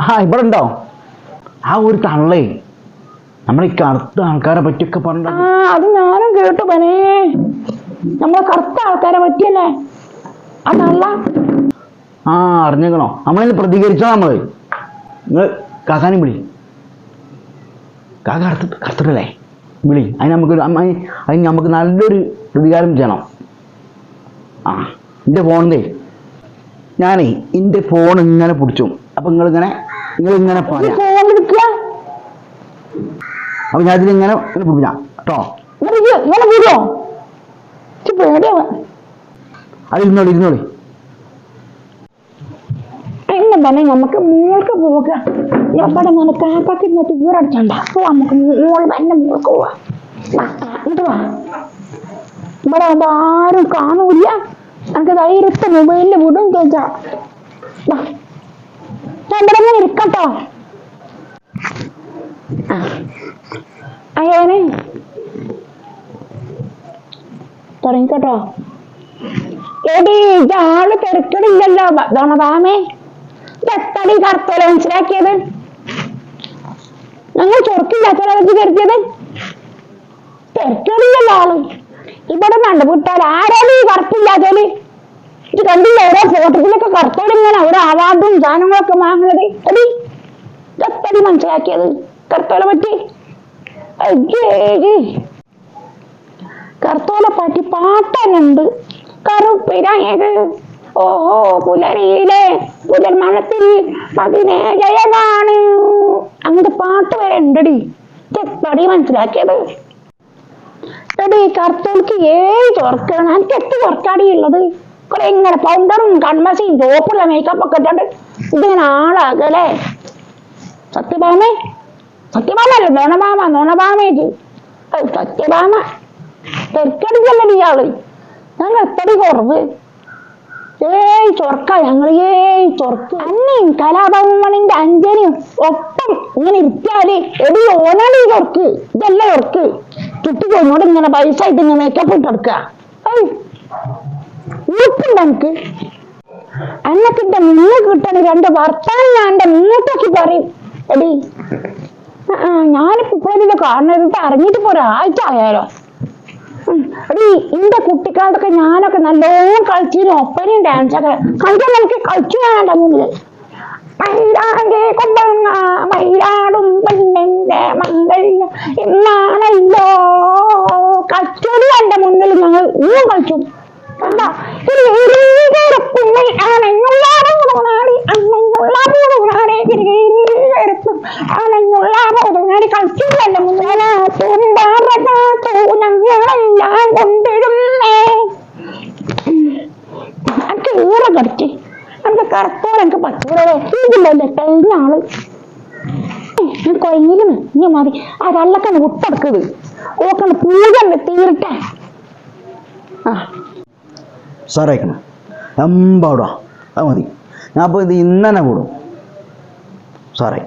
ആ. ഇവിടെ ഉണ്ടോ? ആ ഒരു തള്ളേ. നമ്മളെ ഈ കറുത്ത ആൾക്കാരെ പറ്റിയൊക്കെ ആ പറഞ്ഞ അത് ഞാനും കേട്ടു പനേ. നമ്മളെ കറുത്ത ആൾക്കാരെ പറ്റിയല്ലേ? ആ തള്ള. ആ അറിഞ്ഞേക്കണോ നമ്മളിന്ന് പ്രതികരിച്ചോ നമ്മൾ? നിങ്ങൾ കാക്കാനും വിളി. കാക്ക കറുത്ത കറുത്തിട്ടല്ലേ? വിളി. അതിന് നമുക്കൊരു അതിന് നമുക്ക് നല്ലൊരു പ്രതികാരം ചെയ്യണം. ആ എന്റെ ഫോണിന്റെ ഞാനേ എന്റെ ഫോൺ ഇങ്ങനെ പിടിച്ചു. അപ്പം നിങ്ങളിങ്ങനെ നിങ്ങളിങ്ങനെ എടുക്കുക അപ്പം ഞാൻ ഇതിലിങ്ങനെ പിടിപ്പിക്കാം. കേട്ടോ അതിരുന്നോളി ഇരുന്നോളി. ഇരുന്നോളി തന്നെ നമുക്ക് മോൾക്ക് പോവുക എവിടെ നമ്മൾ കാപ്പാക്കി തീരടിച്ചുണ്ട് വീറടിച്ചണ്ട നമുക്ക് മോൾ തന്നെ മോൾക്ക് പോവാ ഇവിടെ ആവുമ്പോ ആരും കാണൂല നമുക്ക് ധൈര്യത്തെ മൊബൈലിൽ വിടും ചോദിച്ചാ ഇവിടെ ഇങ്ങനെ ഇരിക്കട്ടോ. അയ്യോനെ തുടങ്ങിക്കട്ടോ എടി ഇത് ആൾ തിരക്കടില്ലല്ലോ ദോണതാമേ ഇതെത്തടി കറുത്തോലെ മനസ്സിലാക്കിയത്? ഞങ്ങൾ ചൊറുക്കില്ലാത്തോലെ വെച്ച് കരുതിയത്? തിരക്കടില്ലല്ലോ ആൾ. ഇവിടെ കണ്ടുപിട്ടാൽ ആരാണ് ഈ കറുപ്പില്ലാത്തത് ഇത് കണ്ടില്ല? ഓരോ ഫോട്ടോസിലൊക്കെ കറുത്തോലിങ്ങനെ ഓരോ അവാർഡും സാധനങ്ങളൊക്കെ വാങ്ങുന്നത്. അടി ഇതൊക്കെ മനസ്സിലാക്കിയത്? കറുത്തോളെ പറ്റി. കറുത്തോലെ പറ്റി പാട്ടനുണ്ട് കറുപ്പിരയത് ഓഹോ പുലരിയിലെ പുലർമണത്തിൽ പതിനേഴയതാണ് അങ്ങനത്തെ പാട്ട് വരെ ഉണ്ടടി ചെത്തടി മനസ്സിലാക്കിയത്? എടി കറുത്തോൾക്ക് ഏഴ് ചൊർക്കാണ് എനിക്ക് എട്ട് ചൊർക്കാടി ഉള്ളത്. കുറെ ഇങ്ങനെ പൗണ്ടറും കൺമസിയും ചോപ്പുള്ള മേക്കപ്പ് ഒക്കെ ഇട്ടുണ്ട് ഇതിങ്ങനെ ആളാകല്ലേ സത്യഭാമേ? സത്യഭാമല്ല നോണഭാമ നോണഭാമേജ് സത്യഭാമ. തെരക്കടിക്കല്ലേ ഇയാൾ. ഞങ്ങൾ എത്തടി കുറവ് ഏയ് ചൊർക്ക ഞങ്ങൾ ഏയ് ചൊർക്ക്. അന്നയും കലാഭവമണിന്റെ അഞ്ജനിയും ഒപ്പം ഇങ്ങനെ ഇരുത്തിയാൽ എടി ഓനാണ് ഈ ചൊർക്ക്. ഇതല്ല ചൊർക്ക്. ചുട്ടിക്കോട് ഇങ്ങനെ പൈസ ആയിട്ട് ഇങ്ങനെ മേക്കപ്പ് ഇട്ടെടുക്ക ഉറപ്പുണ്ട് എനിക്ക് അന്നക്കിന്റെ മുന്നിൽ കിട്ടണ രണ്ട് വർത്താനം ഞാൻ എന്റെ മുന്നോട്ടാക്കി പറയും. എടി ഞാനിപ്പോ ഇപ്പോഴിത് കാണുന്നത് അറിഞ്ഞിട്ട് പോരാഴ്ച ആയാലോ. എടീ ഇന്റെ കുട്ടിക്കാലത്തൊക്കെ ഞാനൊക്കെ നല്ലോണം കളിച്ചിരുന്നു. ഒപ്പനയും ഡാൻസൊക്കെ കളിക്കാൻ നമുക്ക് കളിച്ചു വേണ്ട മുന്നിൽ മൈലാകെ കൊമ്പങ്ങ പെണ്ണിന്റെ മംഗല്യ ഇന്നാണല്ലോ. കളിച്ചോളൂ എന്റെ മുന്നിൽ ഞങ്ങൾ ഇന്നും കളിച്ചു. എന്താ ഒരു വീരപ്പുണ്ണിൽ ആണ് എല്ലാവരും എനിക്ക് കറുത്തോടെ എനിക്ക് പച്ചൂടെ ഇതില്ലല്ലേ കഴിഞ്ഞ ആൾ. ഞാൻ കൊയ്യിലും നീ മതി ആ വെള്ളക്കണ് വിട്ടെടുക്കത് പൂജ പൂജണ്ട് തീരട്ടെ. ആ. സാറേക്കണം. അത് മതി. ഞാൻ അപ്പോൾ ഇത് ഇന്നെ കൂടും. സാറേ.